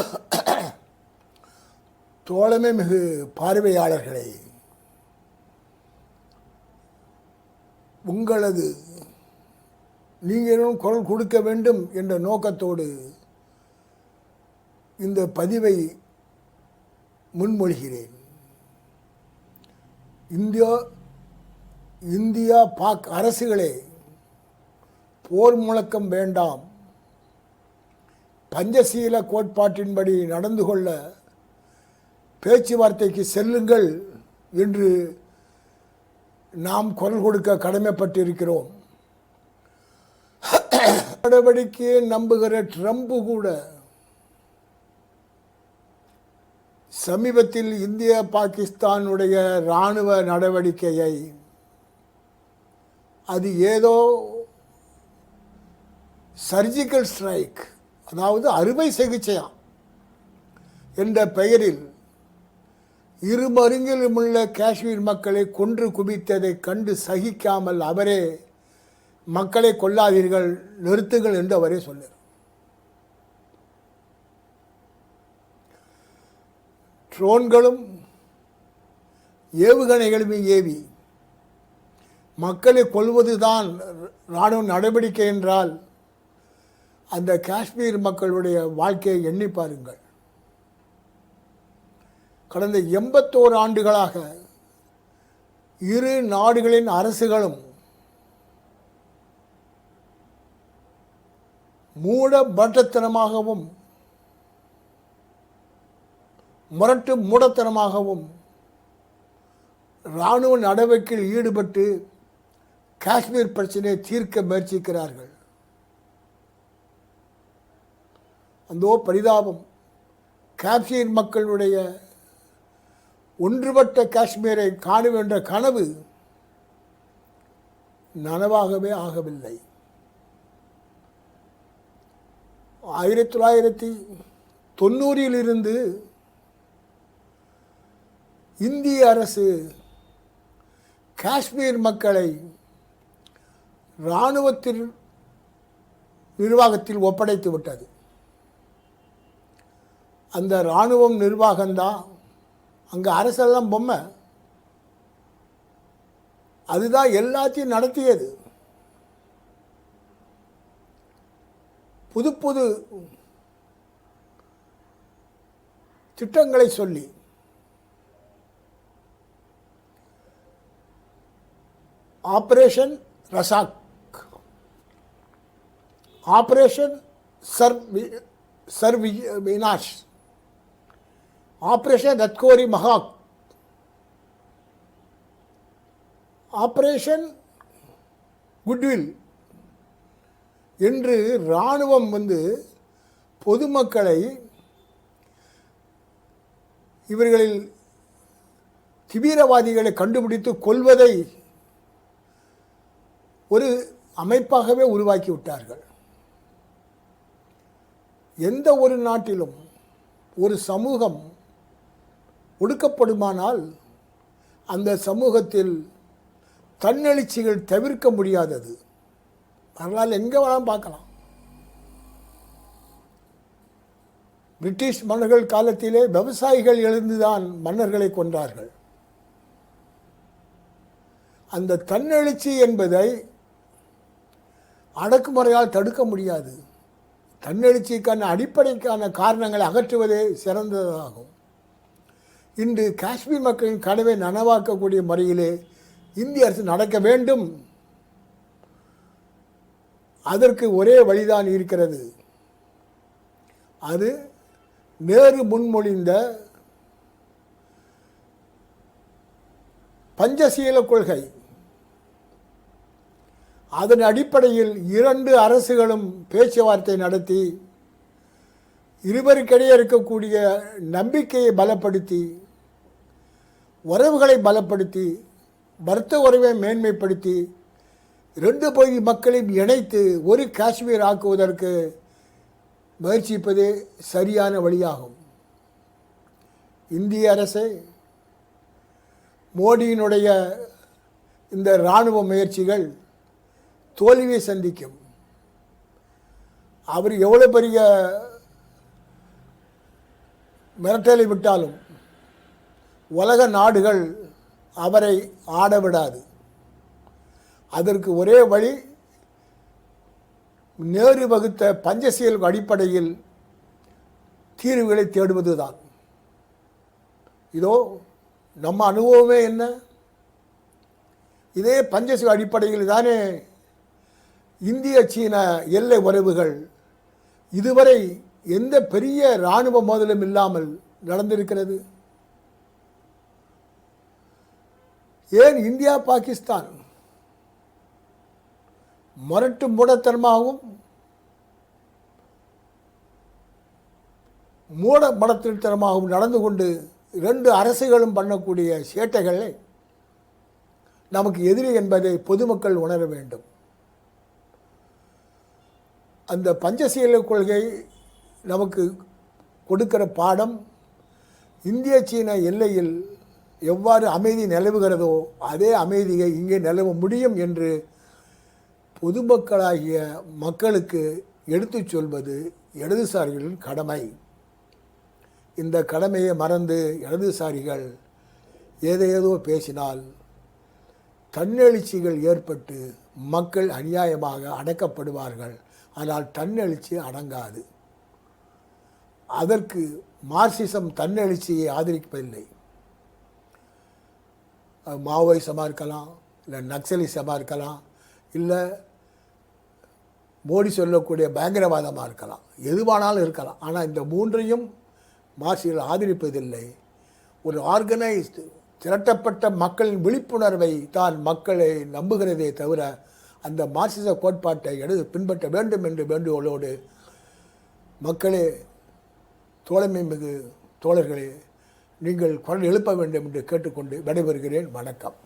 தோழமை மிகு பார்வையாளர்களை உங்களது நீங்களும் குரல் கொடுக்க வேண்டும் என்ற நோக்கத்தோடு இந்த பதிவை முன்மொழிகிறேன். இந்தியா இந்தியா பாக் அரசுகளே போர் முழக்கம் வேண்டாம். பஞ்சசீல கோட்பாட்டின்படி நடந்து கொள்ள பேச்சுவார்த்தைக்கு செல்லுங்கள் என்று நாம் குரல் கொடுக்க கடமைப்பட்டிருக்கிறோம். நடவடிக்கையை நம்புகிற ட்ரம்ப் கூட சமீபத்தில் இந்திய பாகிஸ்தானுடைய இராணுவ நடவடிக்கையை அது ஏதோ சர்ஜிக்கல் ஸ்ட்ரைக் அதாவது அறுவை சிகிச்சையா? என்ற பெயரில் இருமருங்கிலும் உள்ள காஷ்மீர் மக்களை கொன்று குவித்ததை கண்டு சகிக்காமல் அவரே மக்களை கொல்லாதீர்கள் நிறுத்துங்கள் என்று அவரே சொன்னார். ட்ரோன்களும் ஏவுகணைகளும் ஏவி மக்களை கொள்வதுதான் இராணுவ நடவடிக்கை என்றால் அந்த காஷ்மீர் மக்களுடைய வாழ்க்கையை எண்ணி பாருங்கள். கடந்த எண்பத்தோரு ஆண்டுகளாக இரு நாடுகளின் அரசுகளும் மூட பட்டத்தனமாகவும் முரட்டு மூடத்தனமாகவும் இராணுவ நடவடிக்கையில் ஈடுபட்டு காஷ்மீர் பிரச்சனையை தீர்க்க முயற்சிக்கிறார்கள். அந்தோ பரிதாபம். காஷ்மீர் மக்களுடைய ஒன்றுபட்ட காஷ்மீரை காணும் என்ற கனவு நனவாகவே ஆகவில்லை. ஆயிரத்தி தொள்ளாயிரத்தி தொண்ணூறிலிருந்து இந்திய அரசு காஷ்மீர் மக்களை இராணுவத்தில் நிர்வாகத்தில் ஒப்படைத்து விட்டது. அந்த இராணுவம் நிர்வாகம்தான் அங்கே அரசெல்லாம் பொம்மை. அதுதான் எல்லாத்தையும் நடத்தியது. புது புது திட்டங்களை சொல்லி. Operation Razak. ஆப்ரேஷன் சர் வி- சர் வினாஷ். ஆப்ரேஷன் ரத்கோரி மகாக் ஆப்ரேஷன் குட்வில் என்று இராணுவம் வந்து பொதுமக்களை இவர்களில் தீவிரவாதிகளை கண்டுபிடித்து கொள்வதை ஒரு அமைப்பாகவே உருவாக்கி விட்டார்கள். எந்த ஒரு நாட்டிலும் ஒரு சமூகம் ஒடுக்கப்படுமானால் அந்த சமூகத்தில் தன்னெழுச்சிகள் தவிர்க்க முடியாதது. வரலாறு எங்கே வேணாலும் பார்க்கலாம். பிரிட்டிஷ் மன்னர்கள் காலத்திலே விவசாயிகள் எழுந்துதான் மன்னர்களை கொன்றார்கள். அந்த தன்னெழுச்சி என்பதை அடக்குமுறையால் தடுக்க முடியாது. தன்னெழுச்சிக்கான அடிப்படைக்கான காரணங்களை அகற்றுவதே சிறந்ததாகும். இன்று காஷ்மீர் மக்களின் கனவை நனவாக்கக்கூடிய முறையிலே இந்திய அரசு நடக்க வேண்டும். அதற்கு ஒரே வழிதான் இருக்கிறது. அது நேரு முன்மொழிந்த பஞ்சசீல கொள்கை. அதன் அடிப்படையில் இரண்டு அரசுகளும் பேச்சுவார்த்தை நடத்தி இருவருக்கிடையே இருக்கக்கூடிய நம்பிக்கையை பலப்படுத்தி உறவுகளை பலப்படுத்தி வர்த்தக உறவை மேன்மைப்படுத்தி ரெண்டு பகுதி மக்களையும் இணைத்து ஒரு காஷ்மீர் ஆக்குவதற்கு முயற்சிப்பதே சரியான வழியாகும். இந்திய அரசு மோடியினுடைய இந்த இராணுவ முயற்சிகள் தோல்வியை சந்திக்கும். அவர் எவ்வளோ பெரிய மிரட்டலை விட்டாலும் உலக நாடுகள் அவரை ஆடவிடாது. அதற்கு ஒரே வழி நேரு வகுத்த பஞ்சசியல் அடிப்படையில் தீர்வுகளை தேடுவதுதான். இதோ நம்ம அனுபவமே என்ன? இதே பஞ்சசீல் அடிப்படையில் தானே இந்திய சீன எல்லை உறவுகள் இதுவரை எந்த பெரிய இராணுவ மோதலும் இல்லாமல் நடந்திருக்கிறது? ஏன் இந்தியா பாகிஸ்தான்? மரட்டு மூடத்தனமாகவும் மூட மடத்திட்டமாகவும் நடந்து கொண்டு இரண்டு அரசுகளும் பண்ணக்கூடிய சேட்டைகளை நமக்கு எதிரி என்பதை பொதுமக்கள் உணர வேண்டும். அந்த பஞ்சசீல கொள்கை நமக்கு கொடுக்கிற பாடம் இந்திய சீன எல்லையில் எவ்வாறு அமைதி நிலவுகிறதோ அதே அமைதியை இங்கே நிலவ முடியும் என்று பொதுமக்களாகிய மக்களுக்கு எடுத்துச் சொல்வது இடதுசாரிகளின் கடமை. இந்த கடமையை மறந்து இடதுசாரிகள் ஏதேதோ பேசினால் தன்னெழுச்சிகள் ஏற்பட்டு மக்கள் அநியாயமாக அடக்கப்படுவார்கள். ஆனால் தன்னெழுச்சி அடங்காது. அதற்கு மார்க்சிசம் தன்னெழுச்சியை ஆதரிப்பதில்லை. மாவோயிசமாக இருக்கலாம் இல்லை நக்சலிசமாக இருக்கலாம் இல்லை மோடி சொல்லக்கூடிய பயங்கரவாதமாக இருக்கலாம். எதுவானாலும் இருக்கலாம். ஆனால் இந்த மூன்றையும் மார்க்சியர்கள் ஆதரிப்பதில்லை. ஒரு ஆர்கனைஸ்டு திரட்டப்பட்ட மக்களின் விழிப்புணர்வை தான் மக்களை நம்புகிறதே தவிர அந்த மார்க்சிச கோட்பாட்டை எடுத்து பின்பற்ற வேண்டும் என்று வேண்டுகோளோடு மக்களே தோழமை மிகு தோழர்களே நீங்கள் குரல் எழுப்ப வேண்டும் என்று கேட்டுக்கொண்டு விடைபெறுகிறேன். வணக்கம்.